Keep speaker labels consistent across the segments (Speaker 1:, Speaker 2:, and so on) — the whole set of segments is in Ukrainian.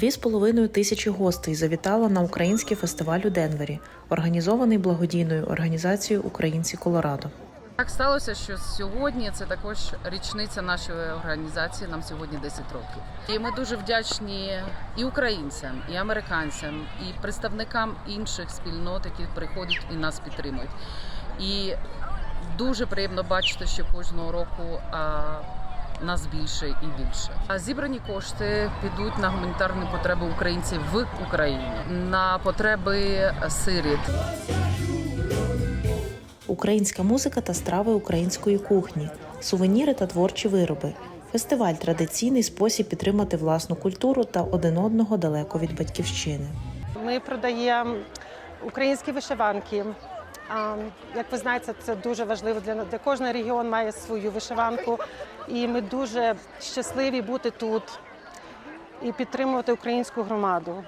Speaker 1: Дві з половиною тисячі гостей завітало на український фестиваль у Денвері, організований благодійною організацією Українці Колорадо.
Speaker 2: Так сталося, що сьогодні це також річниця нашої організації. Нам сьогодні 10 років. І ми дуже вдячні і українцям, і американцям, і представникам інших спільнот, які приходять і нас підтримують. І дуже приємно бачити, що кожного року нас більше і більше. А зібрані кошти підуть на гуманітарні потреби українців в Україні, на потреби сиріт.
Speaker 1: Українська музика та страви української кухні, сувеніри та творчі вироби. Фестиваль традиційний спосіб підтримати власну культуру та один одного далеко від батьківщини.
Speaker 3: Ми продаємо українські вишиванки. Як ви знаєте, це дуже важливо для, для кожного регіон має свою вишиванку. І ми дуже щасливі бути тут і підтримувати українську громаду.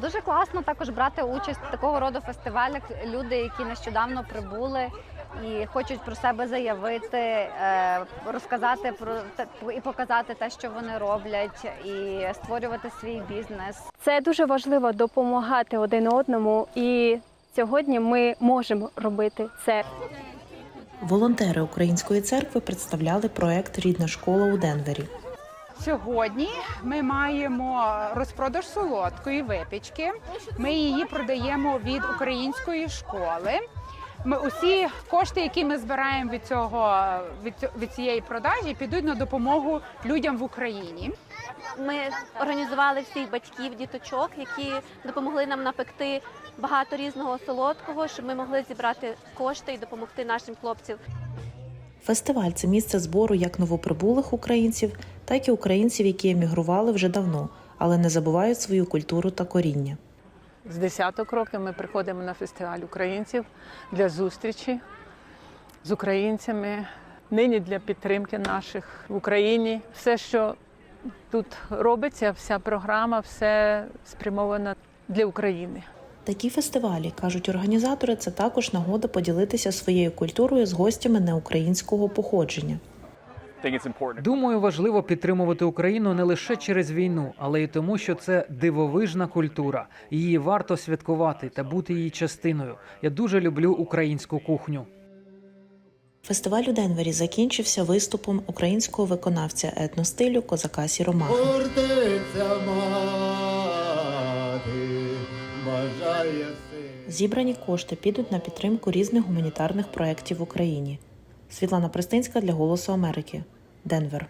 Speaker 4: Дуже класно також брати участь в такого роду фестивалях. Люди, які нещодавно прибули і хочуть про себе заявити, е, розказати про те і показати те, що вони роблять, і створювати свій бізнес.
Speaker 5: Це дуже важливо допомагати один одному, і сьогодні ми можемо робити це.
Speaker 1: Волонтери Української церкви представляли проект Рідна школа у Денвері.
Speaker 6: Сьогодні ми маємо розпродаж солодкої випічки. Ми її продаємо від української школи. Ми усі кошти, які ми збираємо від цього від, від цієї продажі, підуть на допомогу людям в Україні.
Speaker 7: Ми організували всіх батьків, діточок, які допомогли нам напекти багато різного солодкого, щоб ми могли зібрати кошти і допомогти нашим хлопцям.
Speaker 1: Фестиваль це місце збору як новоприбулих українців, так і українців, які емігрували вже давно, але не забувають свою культуру та коріння.
Speaker 8: З десяток років ми приходимо на фестиваль українців для зустрічі з українцями. Нині для підтримки наших в Україні. Все, що тут робиться, вся програма, все спрямовано для України.
Speaker 1: Такі фестивалі, кажуть організатори, це також нагода поділитися своєю культурою з гостями неукраїнського походження.
Speaker 9: Думаю, важливо підтримувати Україну не лише через війну, але й тому, що це дивовижна культура. Її варто святкувати та бути її частиною. Я дуже люблю українську кухню.
Speaker 1: Фестиваль у Денвері закінчився виступом українського виконавця етностилю козака Сіромаха.
Speaker 10: Сил.
Speaker 1: Зібрані кошти підуть на підтримку різних гуманітарних проєктів в Україні. Світлана Пристинська для Голосу Америки. Денвер.